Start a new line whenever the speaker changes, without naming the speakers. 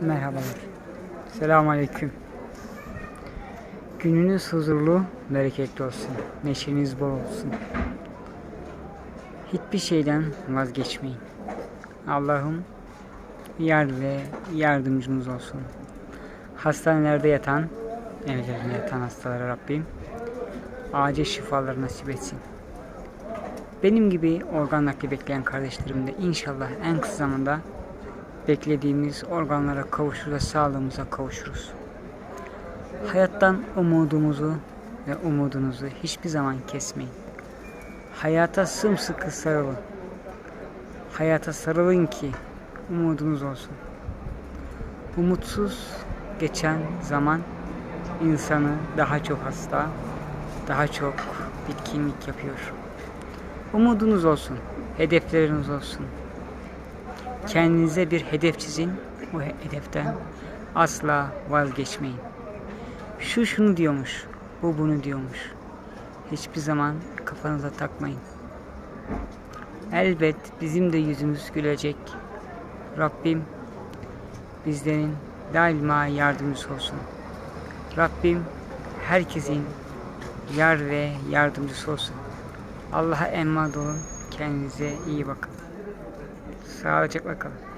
Merhabalar. Selamun Aleyküm. Gününüz huzurlu, bereketli olsun. Neşeniz bol olsun. Hiçbir şeyden vazgeçmeyin. Allah'ım yar ve yardımcımız olsun. Hastanelerde yatan, evlerinde yatan hastalara Rabbim acil şifalar nasip etsin. Benim gibi organ nakli bekleyen kardeşlerim de inşallah en kısa zamanda beklediğimiz organlara kavuşur ve sağlığımıza kavuşuruz. Hayattan umudumuzu ve umudunuzu hiçbir zaman kesmeyin. Hayata sımsıkı sarılın. Hayata sarılın ki umudunuz olsun. Umutsuz geçen zaman insanı daha çok hasta, daha çok bitkinlik yapıyor. Umudunuz olsun, hedefleriniz olsun. Kendinize bir hedef çizin. O hedeften asla vazgeçmeyin. Şu şunu diyormuş, bu bunu diyormuş. Hiçbir zaman kafanıza takmayın. Elbet bizim de yüzümüz gülecek. Rabbim bizlerin daima yardımcısı olsun. Rabbim herkesin yar ve yardımcısı olsun. Allah'a emanet olun. Kendinize iyi bakın. Sağlıcakla kalın.